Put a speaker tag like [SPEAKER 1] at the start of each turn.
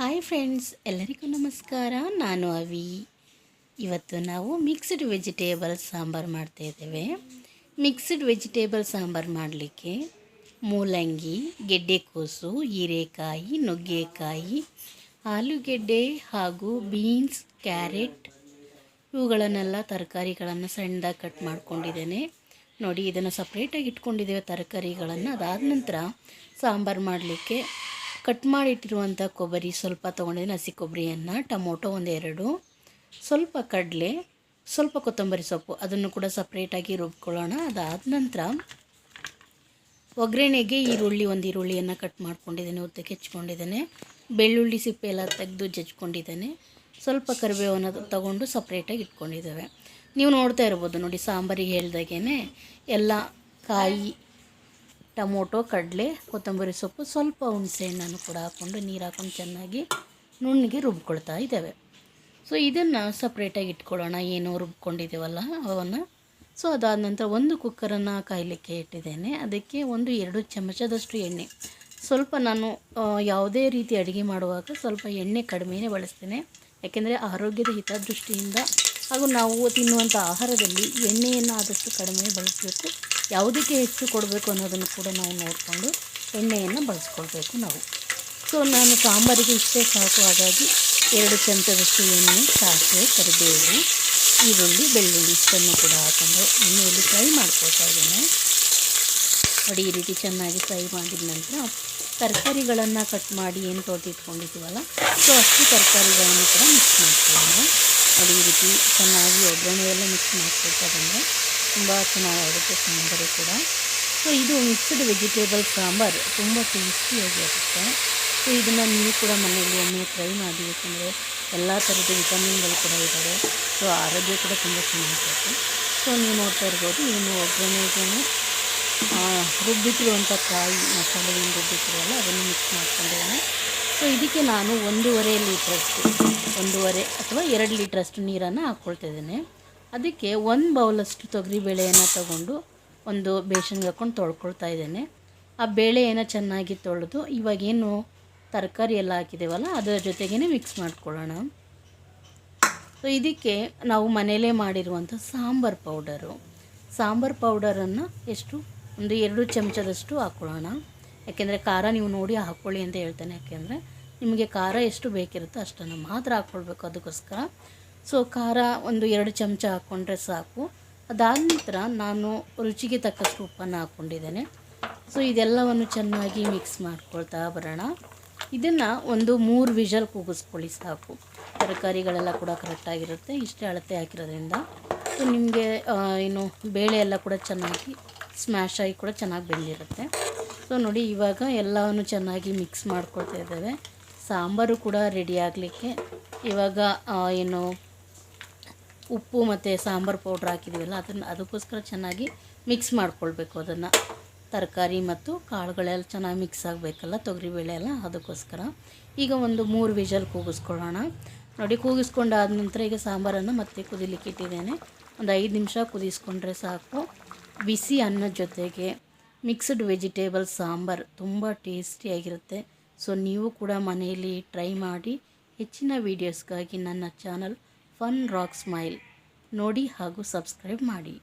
[SPEAKER 1] Hi friends, ಎಲ್ಲರಿಗೂ ನಮಸ್ಕಾರ. ನಾನು ಅವಿ. ಇವತ್ತು ನಾವು ಮಿಕ್ಸ್ಡ್ ವೆಜಿಟೇಬಲ್ ಸಾಂಬಾರು ಮಾಡ್ತಾಯಿದ್ದೇವೆ ಮಿಕ್ಸ್ಡ್ ವೆಜಿಟೇಬಲ್ ಸಾಂಬಾರು ಮಾಡಲಿಕ್ಕೆ ಮೂಲಂಗಿ, ಗೆಡ್ಡೆಕೋಸು, ಹೀರೆಕಾಯಿ, ನುಗ್ಗೆಕಾಯಿ, ಆಲೂಗೆಡ್ಡೆ ಹಾಗೂ ಬೀನ್ಸ್, ಕ್ಯಾರೆಟ್ ಇವುಗಳನ್ನೆಲ್ಲ ತರಕಾರಿಗಳನ್ನು ಸಣ್ಣದಾಗಿ ಕಟ್ ಮಾಡ್ಕೊಂಡಿದ್ದೇನೆ. ನೋಡಿ, ಇದನ್ನು ಸಪ್ರೇಟಾಗಿ ಇಟ್ಕೊಂಡಿದ್ದೇವೆ ತರಕಾರಿಗಳನ್ನು. ಅದಾದ ನಂತರ ಸಾಂಬಾರು ಮಾಡಲಿಕ್ಕೆ ಕಟ್ ಮಾಡಿಟ್ಟಿರುವಂಥ ಕೊಬ್ಬರಿ ಸ್ವಲ್ಪ ತೊಗೊಂಡಿದ್ದೀನಿ ಹಸಿ ಕೊಬ್ಬರಿಯನ್ನು, ಟೊಮೊಟೊ ಒಂದೆರಡು, ಸ್ವಲ್ಪ ಕಡಲೆ, ಸ್ವಲ್ಪ ಕೊತ್ತಂಬರಿ ಸೊಪ್ಪು, ಅದನ್ನು ಕೂಡ ಸಪ್ರೇಟಾಗಿ ರುಬ್ಕೊಳ್ಳೋಣ. ಅದಾದ ನಂತರ ಒಗ್ಗರಣೆಗೆ ಈರುಳ್ಳಿ ಒಂದು ಈರುಳ್ಳಿಯನ್ನು ಕಟ್ ಮಾಡ್ಕೊಂಡಿದ್ದೇನೆ, ಉದ್ದಕ್ಕೆ ಹೆಚ್ಕೊಂಡಿದ್ದೇನೆ ಬೆಳ್ಳುಳ್ಳಿ ಸಿಪ್ಪೆ ಎಲ್ಲ ತೆಗೆದು ಜಜ್ಕೊಂಡಿದ್ದೇನೆ ಸ್ವಲ್ಪ ಕರಿಬೇವನ್ನು ತಗೊಂಡು ಸಪ್ರೇಟಾಗಿ ಇಟ್ಕೊಂಡಿದ್ದೇವೆ. ನೀವು ನೋಡ್ತಾ ಇರ್ಬೋದು ನೋಡಿ, ಸಾಂಬಾರಿಗೆ ಹೇಳ್ದಾಗೇ ಎಲ್ಲ ಕಾಯಿ ಟೊಮೊಟೊ, ಕಡಲೆ, ಕೊತ್ತಂಬರಿ ಸೊಪ್ಪು ಸ್ವಲ್ಪ ಹುಣಸೆಹಣ್ಣನ್ನು ಕೂಡ ಹಾಕ್ಕೊಂಡು ನೀರು ಹಾಕ್ಕೊಂಡು ಚೆನ್ನಾಗಿ ನುಣ್ಣಗೆ ರುಬ್ಕೊಳ್ತಾ ಇದ್ದಾವೆ. ಸೊ ಇದನ್ನು ಸಪ್ರೇಟಾಗಿ ಇಟ್ಕೊಳ್ಳೋಣ. ಏನು ರುಬ್ಕೊಂಡಿದ್ದೇವಲ್ಲ, ಅವನ್ನು. ಸೊ ಅದಾದ ನಂತರ ಒಂದು ಕುಕ್ಕರನ್ನು ಕಾಯಲಿಕ್ಕೆ ಇಟ್ಟಿದ್ದೇನೆ. ಅದಕ್ಕೆ ಒಂದು ಎರಡು ಚಮಚದಷ್ಟು ಎಣ್ಣೆ. ಸ್ವಲ್ಪ ನಾನು ಯಾವುದೇ ರೀತಿ ಅಡುಗೆ ಮಾಡುವಾಗ ಸ್ವಲ್ಪ ಎಣ್ಣೆ ಕಡಿಮೆನೇ ಬಳಸ್ತೇನೆ. ಯಾಕೆಂದರೆ ಆರೋಗ್ಯದ ಹಿತದೃಷ್ಟಿಯಿಂದ ಹಾಗೂ ನಾವು ತಿನ್ನುವಂಥ ಆಹಾರದಲ್ಲಿ ಎಣ್ಣೆಯನ್ನು ಆದಷ್ಟು ಕಡಿಮೆ ಬಳಸಬೇಕು. ಯಾವುದಕ್ಕೆ ಹೆಚ್ಚು ಕೊಡಬೇಕು ಅನ್ನೋದನ್ನು ಕೂಡ ನಾವು ನೋಡಿಕೊಂಡು ಎಣ್ಣೆಯನ್ನು ಬಳಸ್ಕೊಳ್ಬೇಕು ನಾವು. ಸೊ, ನಾನು ಸಾಂಬಾರಿಗೆ ಇಷ್ಟೇ ಸಾಕು. ಹಾಗಾಗಿ ಎರಡು ಚಮಚದಷ್ಟು ಎಣ್ಣೆ ಸಾಸಿವೆ, ಕರಿಬೇವು, ಈರುಳ್ಳಿ, ಬೆಳ್ಳುಳ್ಳಿ ಇಷ್ಟನ್ನು ಕೂಡ ಹಾಕೊಂಡು ಎಣ್ಣೆಯಲ್ಲಿ ಫ್ರೈ ಮಾಡ್ಕೊಳ್ತಾ ಇದ್ದೇನೆ. ಅಡಿ ಈ ರೀತಿ ಚೆನ್ನಾಗಿ ಫ್ರೈ ಮಾಡಿದ ನಂತರ ತರಕಾರಿಗಳನ್ನು ಕಟ್ ಮಾಡಿ ಏನು ತೊಳೆದಿಟ್ಕೊಂಡಿದ್ದೀವಲ್ಲ, ಸೊ, ಅಷ್ಟು ತರಕಾರಿಗಳನ್ನು ಕೂಡ ಮಿಕ್ಸ್ ಮಾಡ್ಕೊಳ್ಳೋಣ. ನೋಡಿ ಈ ರೀತಿ ಚೆನ್ನಾಗಿ ಒಗ್ಗರಣೆ ಎಲ್ಲ ಮಿಕ್ಸ್ ಮಾಡ್ಕೊಳ್ತಾ ಬಂದರೆ ತುಂಬ ಚೆನ್ನಾಗಾಗುತ್ತೆ ಸಾಂಬಾರು ಕೂಡ. ಸೊ ಇದು ಮಿಕ್ಸ್ಡ್ ವೆಜಿಟೇಬಲ್ ಸಾಂಬಾರು. ತುಂಬ ಟೇಸ್ಟಿಯಾಗಿರುತ್ತೆ ಸೊ ಇದನ್ನು ನೀವು ಕೂಡ ಮನೆಯಲ್ಲಿ ಒಮ್ಮೆ ಟ್ರೈ ಮಾಡಿ ಯಾಕಂದರೆ ಎಲ್ಲ ಥರದ ವಿಟಮಿನ್ಗಳು ಕೂಡ ಇದ್ದಾವೆ ಸೊ ಆರೋಗ್ಯ ಕೂಡ ತುಂಬ ಚೆನ್ನಾಗಿರುತ್ತೆ. ಸೊ ನೀವು ನೋಡ್ತಾ ಇರ್ಬೋದು ಏನು ಒಗ್ಗರಣೆಗೇನೆ ಆ, ರುಬ್ಬಿಟ್ಟಿರುವಂಥ ಕಾಯಿ ಮಸಾಲೆ ಏನು ರುಬ್ಬಿಟ್ಟಿರಲ್ಲ ಅದನ್ನು ಮಿಕ್ಸ್ ಮಾಡ್ಕೊಂಡಿದ್ದೇನೆ ಸೊ ಇದಕ್ಕೆ ನಾನು ಒಂದೂವರೆ ಲೀಟ್ರಷ್ಟು, ಒಂದೂವರೆ ಅಥವಾ ಎರಡು ಲೀಟ್ರಷ್ಟು ನೀರನ್ನು ಹಾಕ್ಕೊಳ್ತಿದ್ದೇನೆ ಅದಕ್ಕೆ ಒಂದು ಬೌಲಷ್ಟು ತೊಗರಿಬೇಳೆಯನ್ನು ತಗೊಂಡು ಒಂದು ಬೇಸನ್ಗೆ ಹಾಕ್ಕೊಂಡು ತೊಳ್ಕೊಳ್ತಾ ಇದ್ದೇನೆ. ಆ ಬೇಳೆಯನ್ನು ಚೆನ್ನಾಗಿ ತೊಳೆದು ಇವಾಗೇನು ತರಕಾರಿ ಎಲ್ಲ ಹಾಕಿದ್ದೇವಲ್ಲ, ಅದರ ಜೊತೆಗೇ ಮಿಕ್ಸ್ ಮಾಡ್ಕೊಳ್ಳೋಣ. ಸೊ ಇದಕ್ಕೆ ನಾವು ಮನೆಯಲ್ಲೇ ಮಾಡಿರುವಂಥ ಸಾಂಬಾರು ಪೌಡರು. ಸಾಂಬಾರು ಪೌಡರನ್ನು ಎಷ್ಟು, ಒಂದು ಎರಡು ಚಮಚದಷ್ಟು ಹಾಕ್ಕೊಳ್ಳೋಣ. ಯಾಕೆಂದರೆ ಖಾರ ನೀವು ನೋಡಿ ಹಾಕ್ಕೊಳ್ಳಿ ಅಂತ ಹೇಳ್ತೇನೆ. ಯಾಕೆಂದರೆ ನಿಮಗೆ ಖಾರ ಎಷ್ಟು ಬೇಕಿರುತ್ತೋ ಅಷ್ಟನ್ನು ಮಾತ್ರ ಹಾಕ್ಕೊಳ್ಬೇಕು ಅದಕ್ಕೋಸ್ಕರ. ಸೊ ಖಾರ ಒಂದು ಎರಡು ಚಮಚ ಹಾಕ್ಕೊಂಡ್ರೆ ಸಾಕು. ಅದಾದ ನಂತರ ನಾನು ರುಚಿಗೆ ತಕ್ಕಷ್ಟು ಉಪ್ಪನ್ನು ಹಾಕ್ಕೊಂಡಿದ್ದೇನೆ ಸೊ ಇದೆಲ್ಲವನ್ನು ಚೆನ್ನಾಗಿ ಮಿಕ್ಸ್ ಮಾಡ್ಕೊಳ್ತಾ ಬರೋಣ. ಇದನ್ನು ಒಂದು ಮೂರು ವಿಷಲ್ ಕೂಗಿಸ್ಕೊಳ್ಳಿ ಸಾಕು. ತರಕಾರಿಗಳೆಲ್ಲ ಕೂಡ ಕರೆಕ್ಟಾಗಿರುತ್ತೆ ಇಷ್ಟೇ ಅಳತೆ ಹಾಕಿರೋದ್ರಿಂದ. ಸೊ ನಿಮಗೆ ಏನು ಬೇಳೆ ಎಲ್ಲ ಕೂಡ ಚೆನ್ನಾಗಿ ಸ್ಮ್ಯಾಶ್ ಆಗಿ ಕೂಡ ಚೆನ್ನಾಗಿ ಬೆಂದಿರುತ್ತೆ. ಸೊ ನೋಡಿ, ಇವಾಗ ಎಲ್ಲವನ್ನು ಚೆನ್ನಾಗಿ ಮಿಕ್ಸ್ ಮಾಡ್ಕೊಳ್ತಾ ಇದ್ದೇವೆ. ಸಾಂಬಾರು ಕೂಡ ರೆಡಿ ಆಗಲಿಕ್ಕೆ. ಇವಾಗ ಏನು, ಉಪ್ಪು ಮತ್ತು ಸಾಂಬಾರು ಪೌಡ್ರ್ ಹಾಕಿದ್ದೀವಲ್ಲ ಅದನ್ನು, ಅದಕ್ಕೋಸ್ಕರ ಚೆನ್ನಾಗಿ ಮಿಕ್ಸ್ ಮಾಡ್ಕೊಳ್ಬೇಕು ಅದನ್ನು. ತರಕಾರಿ ಮತ್ತು ಕಾಳುಗಳೆಲ್ಲ ಚೆನ್ನಾಗಿ ಮಿಕ್ಸ್ ಆಗಬೇಕಲ್ಲ, ತೊಗರಿಬೇಳೆ ಎಲ್ಲ, ಅದಕ್ಕೋಸ್ಕರ. ಈಗ ಒಂದು ಮೂರು ವಿಜಲ್ ಕೂಗಿಸ್ಕೊಳ್ಳೋಣ. ನೋಡಿ, ಕೂಗಿಸ್ಕೊಂಡಾದ ನಂತರ ಈಗ ಸಾಂಬಾರನ್ನು ಮತ್ತೆ ಕುದಿಲಿಕ್ಕೆ ಇಟ್ಟಿದ್ದೇನೆ. ಒಂದು ಐದು ನಿಮಿಷ ಕುದಿಸ್ಕೊಂಡ್ರೆ ಸಾಕು. ಬಿಸಿ ಅನ್ನದ ಜೊತೆಗೆ. ಮಿಕ್ಸ್ಡ್ ವೆಜಿಟೇಬಲ್ ಸಾಂಬಾರು ತುಂಬ ಟೇಸ್ಟಿಯಾಗಿರುತ್ತೆ ಸೊ ನೀವು ಕೂಡ ಮನೆಯಲ್ಲಿ ಟ್ರೈ ಮಾಡಿ ಹೆಚ್ಚಿನ ವೀಡಿಯೋಸ್ಗಾಗಿ ನನ್ನ ಚಾನಲ್ ಫನ್ ರಾಕ್ ಸ್ಮೈಲ್ ನೋಡಿ ಹಾಗೂ ಸಬ್ಸ್ಕ್ರೈಬ್ ಮಾಡಿ.